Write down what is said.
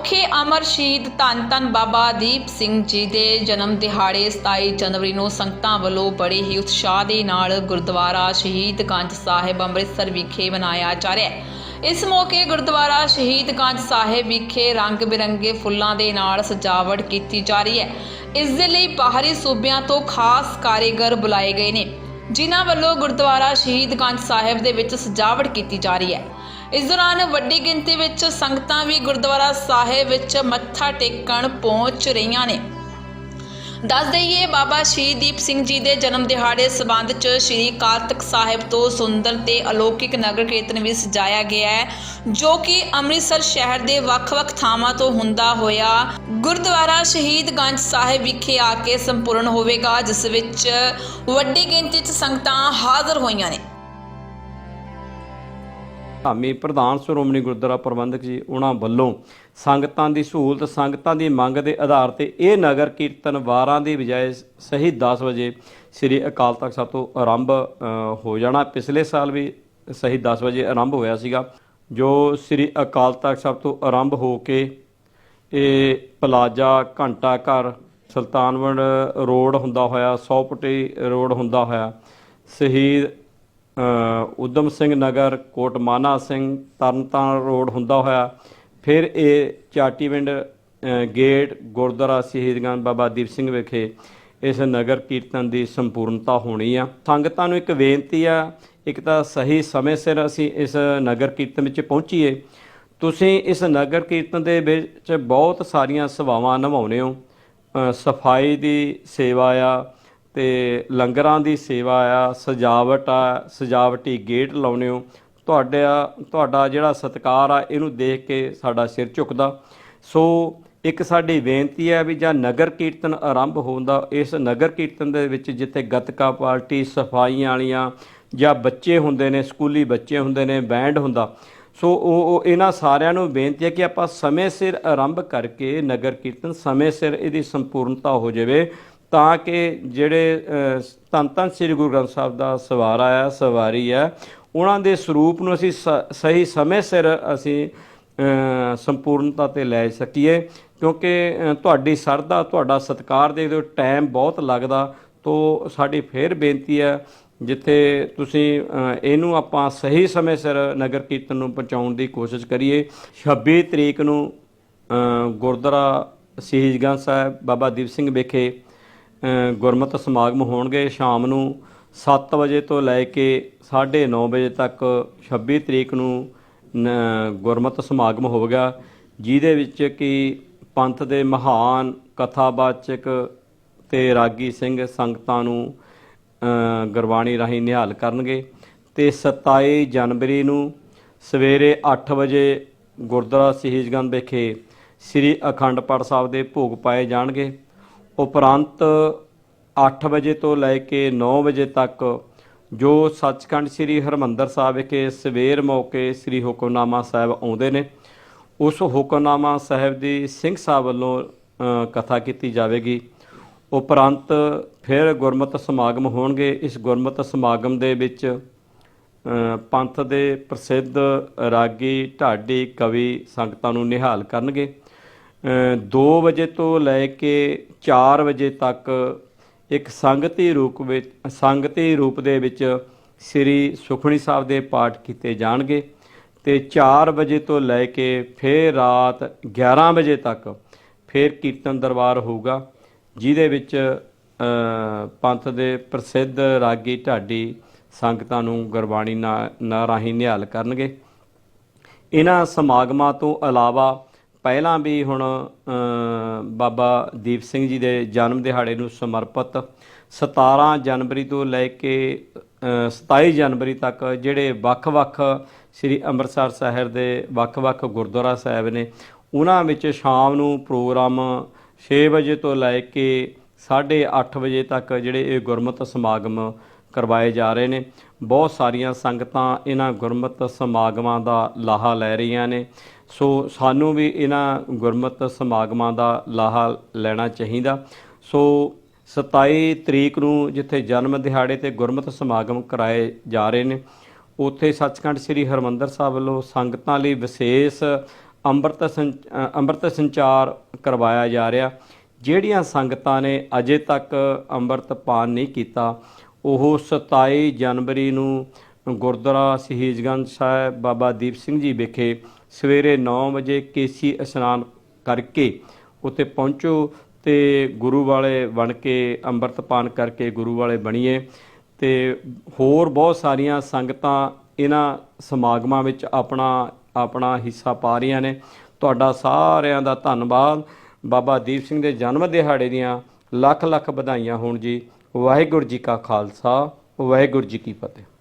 ਅਨੋਖੇ ਅਮਰ ਸ਼ਹੀਦ ਧੰਨ ਧੰਨ ਬਾਬਾ ਦੀਪ ਸਿੰਘ ਜੀ ਦੇ ਜਨਮ ਦਿਹਾੜੇ 27 ਜਨਵਰੀ ਨੂੰ ਸੰਗਤਾਂ ਵੱਲੋਂ ਬੜੇ ਹੀ ਉਤਸ਼ਾਹ ਦੇ ਨਾਲ ਗੁਰਦੁਆਰਾ ਸ਼ਹੀਦ ਗੰਜ ਸਾਹਿਬ ਅੰਮ੍ਰਿਤਸਰ ਵਿਖੇ ਮਨਾਇਆ ਜਾ ਰਿਹਾ ਹੈ। ਇਸ ਮੌਕੇ ਗੁਰਦੁਆਰਾ ਸ਼ਹੀਦ ਗੰਜ ਸਾਹਿਬ ਵਿਖੇ ਰੰਗ ਬਿਰੰਗੇ ਫੁੱਲਾਂ ਦੇ ਨਾਲ ਸਜਾਵਟ ਕੀਤੀ ਜਾ ਰਹੀ ਹੈ। ਇਸ ਦੇ ਲਈ ਬਾਹਰੀ ਸੂਬਿਆਂ ਤੋਂ ਖਾਸ ਕਾਰੀਗਰ ਬੁਲਾਏ ਗਏ ਨੇ, ਜਿਨ੍ਹਾਂ ਵੱਲੋਂ ਗੁਰਦੁਆਰਾ ਸ਼ਹੀਦ ਗੰਜ ਸਾਹਿਬ ਦੇ ਵਿੱਚ ਸਜਾਵਟ ਕੀਤੀ ਜਾ ਰਹੀ ਹੈ। ਇਸ ਦੌਰਾਨ ਵੱਡੀ ਗਿਣਤੀ ਵਿੱਚ ਸੰਗਤਾਂ ਵੀ ਗੁਰਦੁਆਰਾ ਸਾਹਿਬ ਵਿੱਚ ਮੱਥਾ ਟੇਕਣ ਪਹੁੰਚ ਰਹੀਆਂ ਨੇ। ਦੱਸ ਦਈਏ, ਬਾਬਾ ਸ਼ਹੀਦੀਪ ਸਿੰਘ ਜੀ ਦੇ ਜਨਮ ਦਿਹਾੜੇ ਸਬੰਧ ਚ ਸ੍ਰੀ ਅਕਾਲ ਤਖਤ ਸਾਹਿਬ ਤੋਂ ਸੁੰਦਰ ਤੇ ਅਲੌਕਿਕ ਨਗਰ ਕੀਰਤਨ ਵੀ ਸਜਾਇਆ ਗਿਆ ਹੈ, ਜੋ ਕਿ ਅੰਮ੍ਰਿਤਸਰ ਸ਼ਹਿਰ ਦੇ ਵੱਖ-ਵੱਖ ਥਾਵਾਂ ਤੋਂ ਹੁੰਦਾ ਹੋਇਆ ਗੁਰਦੁਆਰਾ ਸ਼ਹੀਦਗੰਜ ਸਾਹਿਬ ਵਿਖੇ ਆ ਕੇ ਸੰਪੂਰਨ ਹੋਵੇਗਾ, ਜਿਸ ਵਿੱਚ ਵੱਡੀ ਗਿਣਤੀ 'ਚ ਸੰਗਤਾਂ ਹਾਜ਼ਰ ਹੋਈਆਂ ਨੇ। ਧਾਮੀ ਪ੍ਰਧਾਨ ਸ਼੍ਰੋਮਣੀ ਗੁਰਦੁਆਰਾ ਪ੍ਰਬੰਧਕ ਜੀ ਉਹਨਾਂ ਵੱਲੋਂ ਸੰਗਤਾਂ ਦੀ ਸਹੂਲਤ, ਸੰਗਤਾਂ ਦੀ ਮੰਗ ਦੇ ਆਧਾਰ ਤੇ ਇਹ ਨਗਰ ਕੀਰਤਨ ਵਾਰਾਂ ਦੀ ਬਜਾਏ ਸਹੀ 10 ਵਜੇ ਸ੍ਰੀ ਅਕਾਲ ਤਖਤ ਸਾਹਿਬ ਤੋਂ ਆਰੰਭ ਹੋ ਜਾਣਾ। ਪਿਛਲੇ ਸਾਲ ਵੀ ਸਹੀ 10 ਵਜੇ ਆਰੰਭ ਹੋਇਆ ਸੀਗਾ, ਜੋ ਸ੍ਰੀ ਅਕਾਲ ਤਖਤ ਸਾਹਿਬ ਤੋਂ ਆਰੰਭ ਹੋ ਕੇ ਇਹ ਪਲਾਜ਼ਾ, ਘੰਟਾ ਘਰ, ਸੁਲਤਾਨਵੰਡ ਰੋਡ ਹੁੰਦਾ ਹੋਇਆ ਸੌਪਟੀ ਰੋਡ ਹੁੰਦਾ ਹੋਇਆ ਸ਼ਹੀਦ ਉਦਮ ਸਿੰਘ ਨਗਰ ਕੋਟ ਮਾਨਾ ਸਿੰਘ ਤਰਨਤਾਰਨ ਰੋਡ ਹੁੰਦਾ ਹੋਇਆ। ਫਿਰ ਇਹ ਚਾਟੀਵਿੰਡ ਅ, ਗੇਟ ਗੁਰਦੁਆਰਾ ਸ਼ਹੀਦਗੰਜ ਬਾਬਾ ਦੀਪ ਸਿੰਘ ਵਿਖੇ ਇਸ ਨਗਰ ਕੀਰਤਨ ਦੀ ਸੰਪੂਰਨਤਾ ਹੋਣੀ ਆ। ਸੰਗਤਾਂ ਨੂੰ ਇੱਕ ਬੇਨਤੀ ਆ ਇੱਕ ਤਾਂ ਸਹੀ ਸਮੇਂ ਸਿਰ ਅਸੀਂ ਇਸ ਨਗਰ ਕੀਰਤਨ ਵਿੱਚ ਪਹੁੰਚੀਏ। ਤੁਸੀਂ ਇਸ ਨਗਰ ਕੀਰਤਨ ਦੇ ਵਿੱਚ ਬਹੁਤ ਸਾਰੀਆਂ ਸੇਵਾਵਾਂ ਨਿਭਾਉਂਦੇ ਹੋ। ਸਫ਼ਾਈ ਦੀ ਸੇਵਾ ਆ ਤੇ ਲੰਗਰਾਂ ਦੀ ਸੇਵਾ ਆ, ਸਜਾਵਟ ਆ, ਸਜਾਵਟੀ ਗੇਟ ਲਾਉਨੇ ਹੋ। ਤੁਹਾਡਾ ਤੁਹਾਡਾ ਜਿਹੜਾ ਸਤਿਕਾਰ ਆ, ਇਹਨੂੰ ਦੇਖ ਕੇ ਸਾਡਾ ਸਿਰ ਝੁਕਦਾ। ਸੋ ਇੱਕ ਸਾਡੀ ਬੇਨਤੀ ਹੈ ਵੀ ਜਾਂ ਨਗਰ ਕੀਰਤਨ ਆਰੰਭ ਹੁੰਦਾ ਇਸ ਨਗਰ ਕੀਰਤਨ ਦੇ ਵਿੱਚ ਜਿੱਥੇ ਗੱਤਕਾ ਪਾਰਟੀ, ਸਫਾਈਆਂ ਵਾਲੀਆਂ ਜਾਂ ਬੱਚੇ ਹੁੰਦੇ ਨੇ, ਸਕੂਲੀ ਬੱਚੇ ਹੁੰਦੇ ਨੇ ਬੈਂਡ ਹੁੰਦਾ। ਸੋ ਉਹ ਉਹ ਇਹਨਾਂ ਸਾਰਿਆਂ ਨੂੰ ਬੇਨਤੀ ਹੈ ਕਿ ਆਪਾਂ ਸਮੇਂ ਸਿਰ ਆਰੰਭ ਕਰਕੇ ਨਗਰ ਕੀਰਤਨ ਸਮੇਂ ਸਿਰ ਇਹਦੀ ਸੰਪੂਰਨਤਾ ਹੋ ਜਾਵੇ। ਤਾਂ ਕਿ ਜਿਹੜੇ ਧੰਨ ਧੰਨ ਸ੍ਰੀ ਗੁਰੂ ਗ੍ਰੰਥ ਸਾਹਿਬ ਦਾ ਸਵਾਰਾ ਆ ਸਵਾਰੀ ਆ ਉਹਨਾਂ ਦੇ ਸਰੂਪ ਨੂੰ ਅਸੀਂ ਸ- ਸਹੀ ਸਮੇਂ ਸਿਰ ਅਸੀਂ ਸੰਪੂਰਨਤਾ ਤੇ ਲੈ ਸਕੀਏ, ਕਿਉਂਕਿ ਤੁਹਾਡੀ ਸਰਦਾ ਤੁਹਾਡਾ ਸਤਿਕਾਰ ਦੇਖਦੇ ਹੋ ਟਾਈਮ ਬਹੁਤ ਲੱਗਦਾ, ਤੋ ਸਾਡੀ ਫੇਰ ਬੇਨਤੀ ਹੈ, ਜਿੱਥੇ ਤੁਸੀਂ ਇਹਨੂੰ ਆਪਾਂ ਸਹੀ ਸਮੇਂ ਸਿਰ ਨਗਰ ਕੀਰਤਨ ਨੂੰ ਪਹੁੰਚਾਉਣ ਦੀ ਕੋਸ਼ਿਸ਼ ਕਰੀਏ। 26 ਤਰੀਕ ਨੂੰ ਗੁਰਦੁਆਰਾ ਸ਼ਹੀਦਗੰਜ ਸਾਹਿਬ, ਬਾਬਾ ਦੀਪ ਸਿੰਘ ਵਿਖੇ ਗੁਰਮਤਿ ਸਮਾਗਮ ਹੋਣਗੇ ਸ਼ਾਮ ਨੂੰ 7 ਵਜੇ ਤੋਂ ਲੈ ਕੇ 9:30 ਵਜੇ ਤੱਕ 26 ਤਰੀਕ ਨੂੰ ਗੁਰਮਤਿ ਸਮਾਗਮ ਹੋਵੇਗਾ, ਜਿਹਦੇ ਵਿੱਚ ਕਿ ਪੰਥ ਦੇ ਮਹਾਨ ਕਥਾਵਾਚਕ ਤੇ ਰਾਗੀ ਸਿੰਘ ਸੰਗਤਾਂ ਨੂੰ ਗੁਰਬਾਣੀ ਰਾਹੀਂ ਨਿਹਾਲ ਕਰਨਗੇ। ਤੇ 27 ਜਨਵਰੀ ਨੂੰ ਸਵੇਰੇ 8 ਵਜੇ ਗੁਰਦੁਆਰਾ ਸ਼ਹੀਦਗੰਜ ਵਿਖੇ ਸ੍ਰੀ ਅਖੰਡ ਪਾਠ ਸਾਹਿਬ ਦੇ ਭੋਗ ਪਾਏ ਜਾਣਗੇ। ਉਪਰੰਤ 8 ਵਜੇ ਤੋਂ ਲੈ ਕੇ 9 ਵਜੇ ਤੱਕ ਜੋ ਸੱਚਖੰਡ ਸ੍ਰੀ ਹਰਮੰਦਰ ਸਾਹਿਬ ਵਿਖੇ ਸਵੇਰ ਮੌਕੇ ਸ੍ਰੀ ਹੁਕਮਨਾਮਾ ਸਾਹਿਬ ਆਉਂਦੇ ਨੇ, ਉਸ ਹੁਕਮਨਾਮਾ ਸਾਹਿਬ ਦੀ ਸਿੰਘ ਸਾਹਿਬ ਵੱਲੋਂ ਕਥਾ ਕੀਤੀ ਜਾਵੇਗੀ। ਉਪਰੰਤ ਫਿਰ ਗੁਰਮਤਿ ਸਮਾਗਮ ਹੋਣਗੇ। ਇਸ ਗੁਰਮਤਿ ਸਮਾਗਮ ਦੇ ਵਿੱਚ ਪੰਥ ਦੇ ਪ੍ਰਸਿੱਧ ਰਾਗੀ, ਢਾਡੀ, ਕਵੀ, ਸੰਗਤਾਂ ਨੂੰ ਨਿਹਾਲ ਕਰਨਗੇ। 2 ਵਜੇ ਤੋਂ ਲੈ ਕੇ 4 ਵਜੇ ਤੱਕ ਇੱਕ ਸੰਗਤੀ ਰੂਪ ਵਿੱਚ, ਸੰਗਤੀ ਰੂਪ ਦੇ ਵਿੱਚ ਸ੍ਰੀ ਸੁਖਣੀ ਸਾਹਿਬ ਦੇ ਪਾਠ ਕੀਤੇ ਜਾਣਗੇ ਤੇ 4 ਵਜੇ ਤੋਂ ਲੈ ਕੇ ਫਿਰ ਰਾਤ 11 ਵਜੇ ਤੱਕ ਫਿਰ ਕੀਰਤਨ ਦਰਬਾਰ ਹੋਊਗਾ, ਜਿਹਦੇ ਵਿੱਚ ਪੰਥ ਦੇ ਪ੍ਰਸਿੱਧ ਰਾਗੀ ਢਾਡੀ ਸੰਗਤਾਂ ਨੂੰ ਗੁਰਬਾਣੀ ਨਾ ਨਾ ਰਾਹੀਂ ਨਿਹਾਲ ਕਰਨਗੇ। ਇਹਨਾਂ ਸਮਾਗਮਾਂ ਤੋਂ ਇਲਾਵਾ ਪਹਿਲਾਂ ਵੀ ਹੁਣ ਬਾਬਾ ਦੀਪ ਸਿੰਘ ਜੀ ਦੇ ਜਨਮ ਦਿਹਾੜੇ ਨੂੰ ਸਮਰਪਿਤ 17 ਜਨਵਰੀ ਤੋਂ ਲੈ ਕੇ ਅ, 27 ਜਨਵਰੀ ਤੱਕ ਜਿਹੜੇ ਵੱਖ-ਵੱਖ ਸ੍ਰੀ ਅੰਮ੍ਰਿਤਸਰ ਸ਼ਹਿਰ ਦੇ ਵੱਖ-ਵੱਖ ਗੁਰਦੁਆਰਾ ਸਾਹਿਬ ਨੇ ਉਹਨਾਂ ਵਿੱਚ ਸ਼ਾਮ ਨੂੰ ਪ੍ਰੋਗਰਾਮ 6 ਵਜੇ ਤੋਂ ਲੈ ਕੇ 8:30 ਵਜੇ ਤੱਕ ਜਿਹੜੇ ਇਹ ਗੁਰਮਤਿ ਸਮਾਗਮ ਕਰਵਾਏ ਜਾ ਰਹੇ ਨੇ। ਬਹੁਤ ਸਾਰੀਆਂ ਸੰਗਤਾਂ ਇਹਨਾਂ ਗੁਰਮਤਿ ਸਮਾਗਮਾਂ ਦਾ ਲਾਹਾ ਲੈ ਰਹੀਆਂ ਨੇ। ਸੋ ਸਾਨੂੰ ਵੀ ਇਹਨਾਂ ਗੁਰਮਤਿ ਸਮਾਗਮਾਂ ਦਾ ਲਾਹਾ ਲੈਣਾ ਚਾਹੀਦਾ। ਸੋ 27 ਤਰੀਕ ਨੂੰ ਜਿੱਥੇ ਜਨਮ ਦਿਹਾੜੇ ਤੇ ਗੁਰਮਤਿ ਸਮਾਗਮ ਕਰਾਏ ਜਾ ਰਹੇ ਨੇ, ਉੱਥੇ ਸੱਚਖੰਡ ਸ੍ਰੀ ਹਰਮੰਦਰ ਸਾਹਿਬ ਵੱਲੋਂ ਸੰਗਤਾਂ ਲਈ ਵਿਸ਼ੇਸ਼ ਅੰਮ੍ਰਿਤ ਸੰ- ਅੰਮ੍ਰਿਤ ਸੰਚਾਰ ਕਰਵਾਇਆ ਜਾ ਰਿਹਾ। ਜਿਹੜੀਆਂ ਸੰਗਤਾਂ ਨੇ ਅਜੇ ਤੱਕ ਅੰਮ੍ਰਿਤ ਪਾਨ ਨਹੀਂ ਕੀਤਾ, ਉਹ 27 ਜਨਵਰੀ ਨੂੰ ਗੁਰਦੁਆਰਾ ਸ਼ਹੀਦਗੰਜ ਸਾਹਿਬ ਬਾਬਾ ਦੀਪ ਸਿੰਘ ਜੀ ਵਿਖੇ ਸਵੇਰੇ 9 ਵਜੇ ਕੇਸੀ ਇਸ਼ਨਾਨ ਕਰਕੇ ਉੱਥੇ ਪਹੁੰਚੋ ਤੇ ਗੁਰੂ ਵਾਲੇ ਬਣ ਕੇ ਅੰਮ੍ਰਿਤ ਪਾਨ ਕਰਕੇ ਗੁਰੂ ਵਾਲੇ ਬਣੀਏ। ਤੇ ਹੋਰ ਬਹੁਤ ਸਾਰੀਆਂ ਸੰਗਤਾਂ ਇਹਨਾਂ ਸਮਾਗਮਾਂ ਵਿੱਚ ਆਪਣਾ ਆਪਣਾ ਹਿੱਸਾ ਪਾ ਰਹੀਆਂ ਨੇ। ਤੁਹਾਡਾ ਸਾਰਿਆਂ ਦਾ ਧੰਨਵਾਦ। ਬਾਬਾ ਦੀਪ ਸਿੰਘ ਦੇ ਜਨਮ ਦਿਹਾੜੇ ਦੀਆਂ ਲੱਖ ਲੱਖ ਵਧਾਈਆਂ ਹੋਣ ਜੀ। ਵਾਹਿਗੁਰੂ ਜੀ ਕਾ ਖਾਲਸਾ, ਵਾਹਿਗੁਰੂ ਜੀ ਕੀ ਫਤਿਹ।